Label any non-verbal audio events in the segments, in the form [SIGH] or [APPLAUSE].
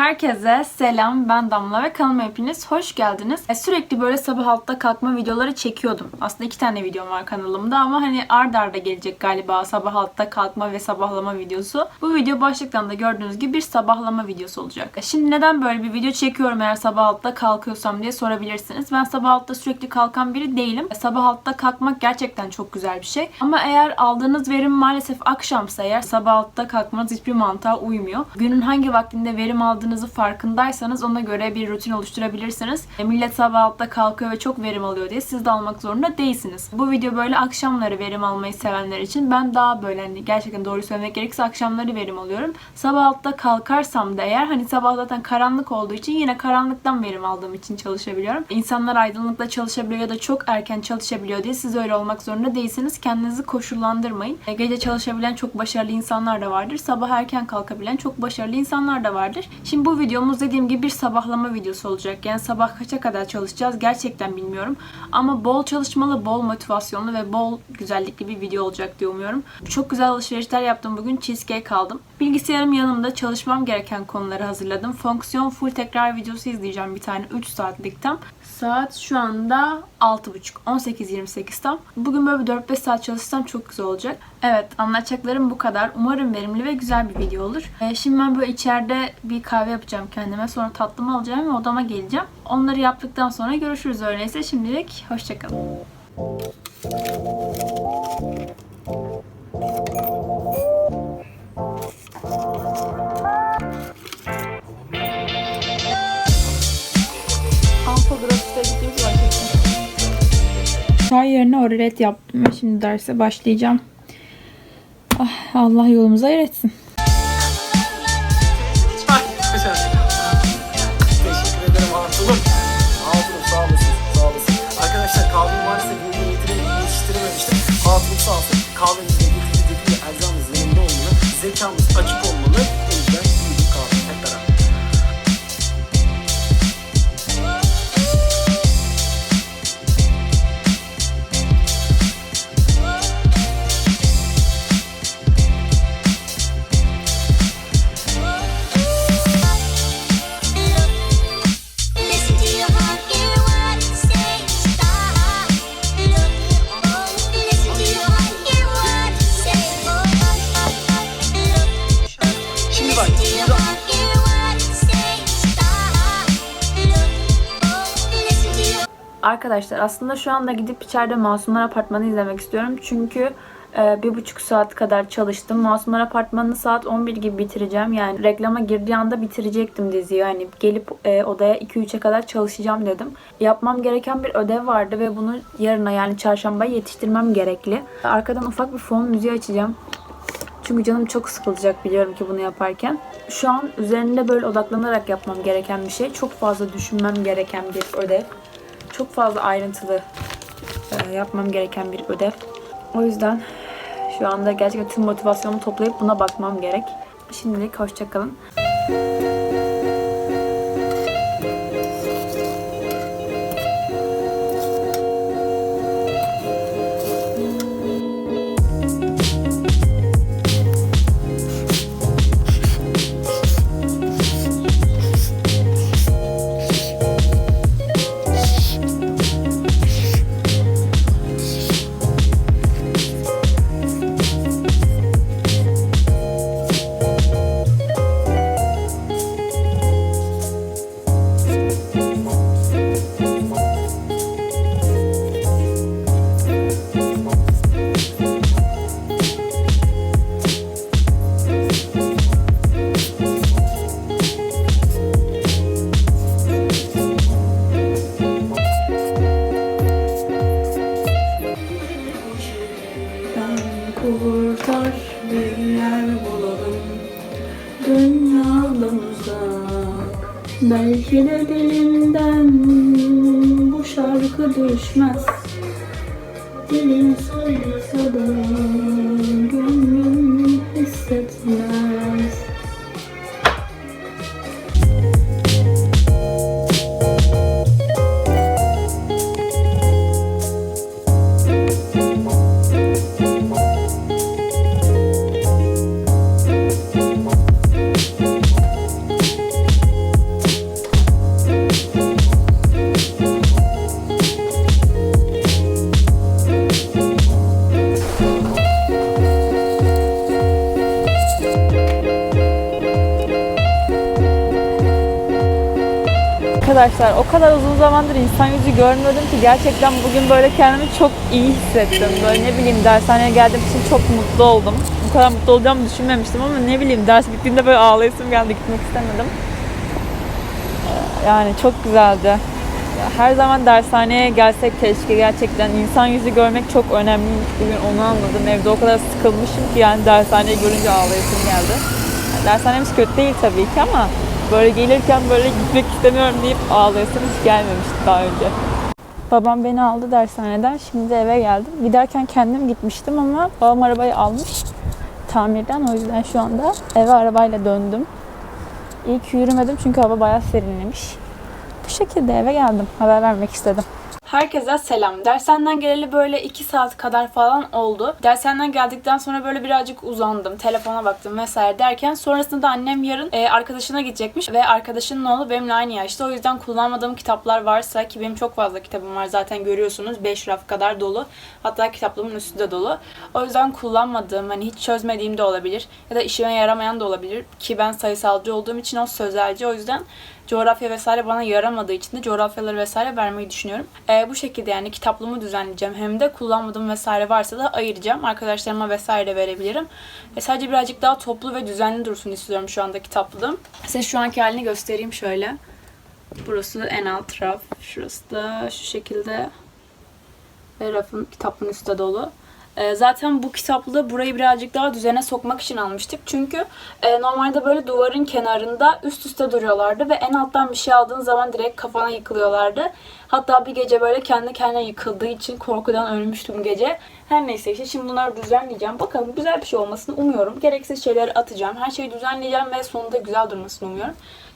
Herkese selam ben Damla ve kanalıma hepiniz hoş geldiniz. E, Sürekli böyle sabah altta kalkma videoları çekiyordum. Aslında iki tane videom var kanalımda ama hani ard arda gelecek galiba sabah altta kalkma ve sabahlama videosu. Bu video başlıktan da gördüğünüz gibi bir sabahlama videosu olacak. E, Şimdi neden böyle bir video çekiyorum eğer sabah altta kalkıyorsam diye sorabilirsiniz. Ben sabah altta sürekli kalkan biri değilim. E, Sabah altta kalkmak gerçekten çok güzel bir şey. Ama eğer aldığınız verim maalesef akşamsa eğer sabah altta kalkmanız hiçbir mantığa uymuyor. Günün hangi vaktinde verim aldığınızı farkındaysanız ona göre bir rutin oluşturabilirsiniz. E, Millet sabah altta kalkıyor ve çok verim alıyor diye siz de almak zorunda değilsiniz. Bu video böyle akşamları verim almayı sevenler için ben daha böyle hani gerçekten doğru söylemek gerekirse akşamları verim alıyorum. Sabah altta kalkarsam da eğer hani sabah zaten karanlık olduğu için yine karanlıktan verim aldığım için çalışabiliyorum. İnsanlar aydınlıkta çalışabiliyor ya da çok erken çalışabiliyor diye siz öyle olmak zorunda değilsiniz. Kendinizi koşullandırmayın. E, Gece çalışabilen çok başarılı insanlar da vardır. Sabah erken kalkabilen çok başarılı insanlar da vardır. Şimdi bu videomuz dediğim gibi bir sabahlama videosu olacak. Yani sabah kaça kadar çalışacağız gerçekten bilmiyorum. Ama bol çalışmalı, bol motivasyonlu ve bol güzellikli bir video olacak diye umuyorum. Çok güzel alışverişler yaptım bugün. Cheesecake aldım. Bilgisayarım yanımda çalışmam gereken konuları hazırladım. Fonksiyon full tekrar videosu izleyeceğim bir tane 3 saatlik tam. Saat şu anda 6.30. 18.28 tam. Bugün böyle bir 4-5 saat çalışsam çok güzel olacak. Evet anlatacaklarım bu kadar. Umarım verimli ve güzel bir video olur. Ee, şimdi ben böyle içeride bir kahve yapacağım kendime. Sonra tatlımı alacağım ve odama geleceğim. Onları yaptıktan sonra görüşürüz öyleyse. Şimdilik hoşçakalın. Çay yerine oralet yaptım ve şimdi derse başlayacağım. Ah, Allah yolumuzu etsin. Arkadaşlar aslında şu anda gidip içeride Masumlar Apartmanı izlemek istiyorum. Çünkü e, bir buçuk saat kadar çalıştım. Masumlar Apartmanı'nı saat 11 gibi bitireceğim. Yani reklama girdiği anda bitirecektim diziyi. Yani gelip e, odaya 2-3'e kadar çalışacağım dedim. Yapmam gereken bir ödev vardı ve bunu yarına yani çarşambaya yetiştirmem gerekli. Arkadan ufak bir fon müziği açacağım. Çünkü canım çok sıkılacak biliyorum ki bunu yaparken. Şu an üzerinde böyle odaklanarak yapmam gereken bir şey. Çok fazla düşünmem gereken bir ödev. Çok fazla ayrıntılı e, yapmam gereken bir ödev. O yüzden şu anda gerçekten tüm motivasyonumu toplayıp buna bakmam gerek. Şimdilik hoşçakalın. kurtar Belki de dilinden bu şarkı düşmez. Dilin saysa da Arkadaşlar o kadar uzun zamandır insan yüzü görmüyordum ki gerçekten bugün böyle kendimi çok iyi hissettim. Böyle ne bileyim dershaneye geldiğim için çok mutlu oldum. Bu kadar mutlu olacağımı düşünmemiştim ama ne bileyim ders bittiğinde böyle ağlayasım geldi gitmek istemedim. Yani çok güzeldi. Her zaman dershaneye gelsek keşke gerçekten insan yüzü görmek çok önemliymiş. Bugün onu anladım. Evde o kadar sıkılmışım ki yani dershaneyi görünce ağlayasım geldi. Yani dershanemiz kötü değil tabii ki ama böyle gelirken böyle gitmek istemiyorum deyip ağlayasım hiç gelmemişti daha önce. Babam beni aldı dershaneden. Şimdi eve geldim. Giderken kendim gitmiştim ama babam arabayı almış tamirden. O yüzden şu anda eve arabayla döndüm. İyi ki yürümedim çünkü hava bayağı serinlemiş. Bu şekilde eve geldim. Haber vermek istedim. Herkese selam. Dershaneden geleli böyle 2 saat kadar falan oldu. Dershaneden geldikten sonra böyle birazcık uzandım. Telefona baktım vesaire derken sonrasında da annem yarın e, arkadaşına gidecekmiş ve arkadaşının oğlu benimle aynı yaşta. O yüzden kullanmadığım kitaplar varsa ki benim çok fazla kitabım var zaten görüyorsunuz. 5 raf kadar dolu. Hatta kitaplığımın üstü de dolu. O yüzden kullanmadığım hani hiç çözmediğim de olabilir ya da işime yaramayan da olabilir ki ben sayısalcı olduğum için o sözelci o yüzden coğrafya vesaire bana yaramadığı için de coğrafyaları vesaire vermeyi düşünüyorum. Ee, bu şekilde yani kitaplığımı düzenleyeceğim. Hem de kullanmadığım vesaire varsa da ayıracağım. Arkadaşlarıma vesaire verebilirim. E, sadece birazcık daha toplu ve düzenli dursun istiyorum şu anda kitaplığım. Size şu anki halini göstereyim şöyle. Burası en alt raf. Şurası da şu şekilde. Ve rafın kitaplığın üstü de dolu. Ee, zaten bu kitaplığı burayı birazcık daha düzene sokmak için almıştık. Çünkü e, normalde böyle duvarın kenarında üst üste duruyorlardı ve en alttan bir şey aldığın zaman direkt kafana yıkılıyorlardı. Hatta bir gece böyle kendi kendine yıkıldığı için korkudan ölmüştüm gece. Her neyse işte şimdi bunları düzenleyeceğim. Bakalım güzel bir şey olmasını umuyorum. Gereksiz şeyleri atacağım. Her şeyi düzenleyeceğim ve sonunda güzel durmasını umuyorum.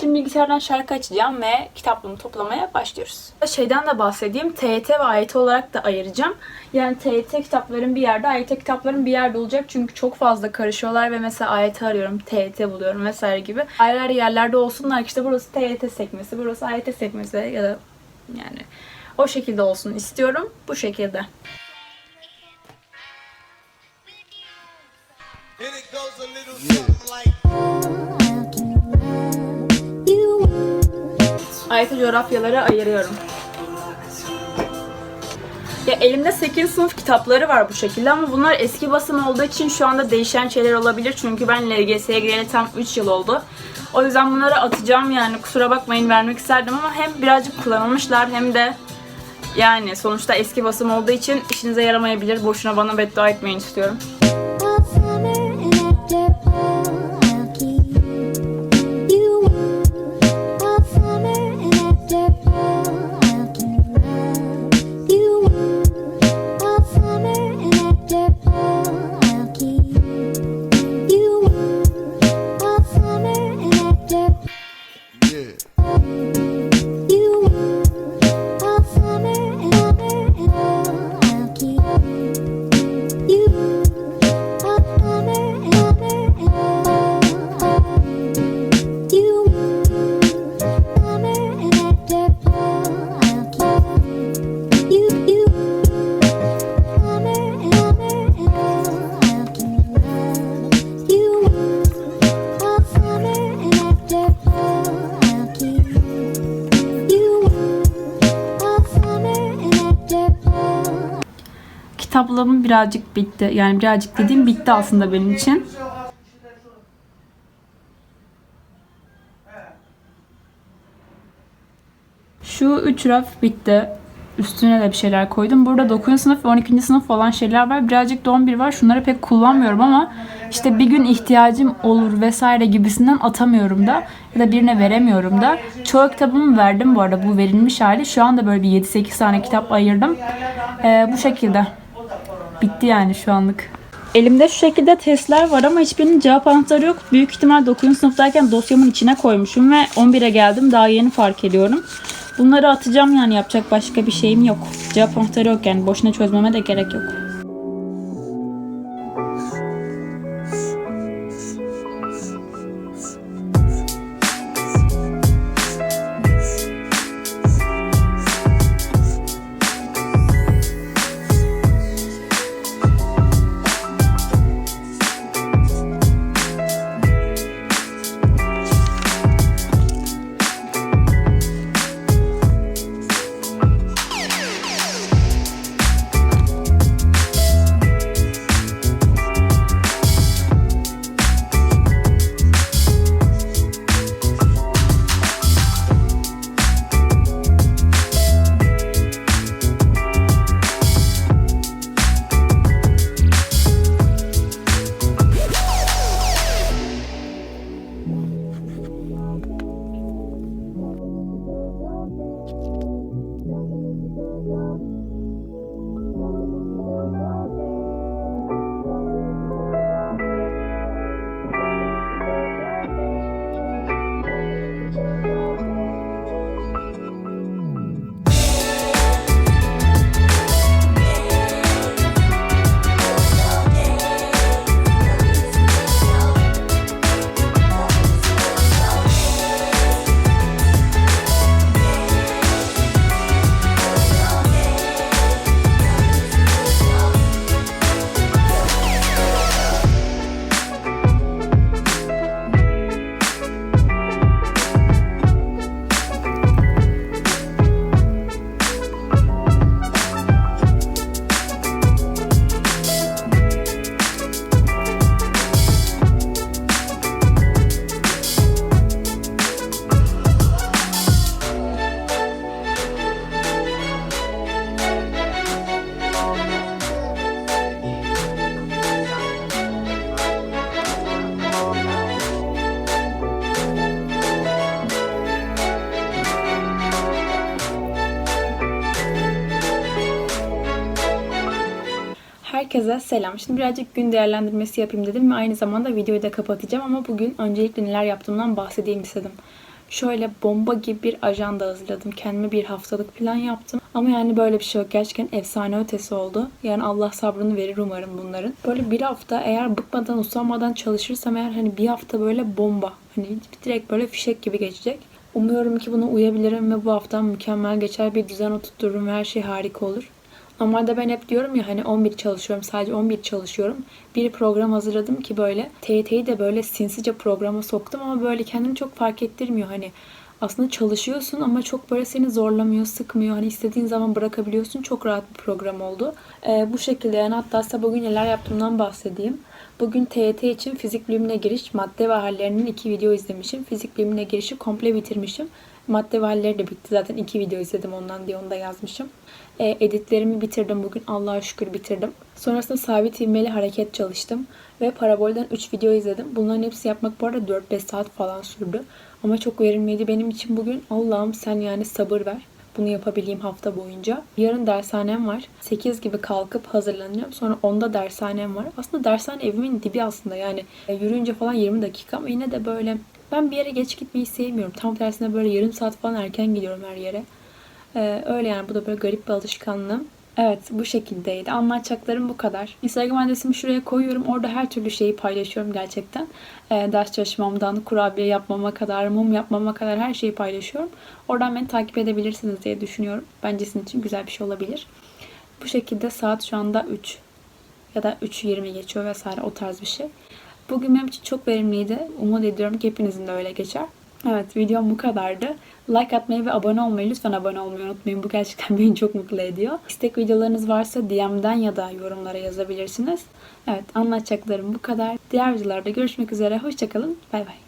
Şimdi bilgisayardan şarkı açacağım ve kitaplığımı toplamaya başlıyoruz. Şeyden de bahsedeyim. TYT ve AYT olarak da ayıracağım. Yani TYT kitapların bir yerde, AYT kitapların bir yerde olacak. Çünkü çok fazla karışıyorlar ve mesela AYT arıyorum, TYT buluyorum vesaire gibi. Ayrı ayrı yerlerde olsunlar ki işte burası TYT sekmesi, burası AYT sekmesi ya da yani o şekilde olsun istiyorum. Bu şekilde. AYT coğrafyaları ayırıyorum. Ya elimde 8. sınıf kitapları var bu şekilde ama bunlar eski basım olduğu için şu anda değişen şeyler olabilir. Çünkü ben LGS'ye gireli tam 3 yıl oldu. O yüzden bunları atacağım yani kusura bakmayın vermek isterdim ama hem birazcık kullanılmışlar hem de yani sonuçta eski basım olduğu için işinize yaramayabilir. Boşuna bana beddua etmeyin istiyorum. Kitaplığım birazcık bitti. Yani birazcık dediğim bitti aslında benim için. Şu 3 raf bitti. Üstüne de bir şeyler koydum. Burada 9. sınıf ve 12. sınıf olan şeyler var. Birazcık da 11 var. Şunları pek kullanmıyorum ama işte bir gün ihtiyacım olur vesaire gibisinden atamıyorum da ya da birine veremiyorum da. Çoğu kitabımı verdim bu arada bu verilmiş hali. Şu anda böyle bir 7-8 tane kitap ayırdım. Ee, bu şekilde. Bitti yani şu anlık. Elimde şu şekilde testler var ama hiçbirinin cevap anahtarı yok. Büyük ihtimal 9. sınıftayken dosyamın içine koymuşum ve 11'e geldim. Daha yeni fark ediyorum. Bunları atacağım yani yapacak başka bir şeyim yok. Cevap anahtarı yok yani boşuna çözmeme de gerek yok. Herkese selam. Şimdi birazcık gün değerlendirmesi yapayım dedim ve aynı zamanda videoyu da kapatacağım ama bugün öncelikle neler yaptığımdan bahsedeyim istedim. Şöyle bomba gibi bir ajanda hazırladım. Kendime bir haftalık plan yaptım. Ama yani böyle bir şey yok. Gerçekten efsane ötesi oldu. Yani Allah sabrını verir umarım bunların. Böyle bir hafta eğer bıkmadan usanmadan çalışırsam eğer hani bir hafta böyle bomba. Hani direkt böyle fişek gibi geçecek. Umuyorum ki buna uyabilirim ve bu haftam mükemmel geçer bir düzen oturturum ve her şey harika olur. Normalde ben hep diyorum ya hani 11 çalışıyorum sadece 11 çalışıyorum. Bir program hazırladım ki böyle TYT'yi de böyle sinsice programa soktum ama böyle kendimi çok fark ettirmiyor hani. Aslında çalışıyorsun ama çok böyle seni zorlamıyor, sıkmıyor. Hani istediğin zaman bırakabiliyorsun. Çok rahat bir program oldu. Ee, bu şekilde yani hatta size bugün neler yaptığımdan bahsedeyim. Bugün TYT için fizik bilimine giriş madde ve hallerinin iki video izlemişim. Fizik bilimine girişi komple bitirmişim. Madde ve de bitti. Zaten iki video izledim ondan diye onu da yazmışım. E, editlerimi bitirdim bugün. Allah'a şükür bitirdim. Sonrasında sabit ivmeli hareket çalıştım. Ve parabolden 3 video izledim. Bunların hepsi yapmak bu arada 4-5 saat falan sürdü. Ama çok verimliydi benim için bugün. Allah'ım sen yani sabır ver. Bunu yapabileyim hafta boyunca. Yarın dershanem var. 8 gibi kalkıp hazırlanacağım. Sonra 10'da dershanem var. Aslında dershane evimin dibi aslında. Yani e, yürüyünce falan 20 dakika ama yine de böyle ben bir yere geç gitmeyi sevmiyorum. Tam tersine böyle yarım saat falan erken gidiyorum her yere. Ee, öyle yani bu da böyle garip bir alışkanlığım. Evet bu şekildeydi. Anlatacaklarım bu kadar. Instagram adresimi şuraya koyuyorum. Orada her türlü şeyi paylaşıyorum gerçekten. Ee, ders çalışmamdan kurabiye yapmama kadar, mum yapmama kadar her şeyi paylaşıyorum. Oradan beni takip edebilirsiniz diye düşünüyorum. Bence sizin için güzel bir şey olabilir. Bu şekilde saat şu anda 3 ya da 3.20 geçiyor vesaire o tarz bir şey. Bugün benim için çok verimliydi. Umut ediyorum ki hepinizin de öyle geçer. Evet videom bu kadardı. Like atmayı ve abone olmayı lütfen abone olmayı unutmayın. Bu gerçekten [LAUGHS] beni çok mutlu ediyor. İstek videolarınız varsa DM'den ya da yorumlara yazabilirsiniz. Evet anlatacaklarım bu kadar. Diğer videolarda görüşmek üzere. Hoşçakalın. Bay bay.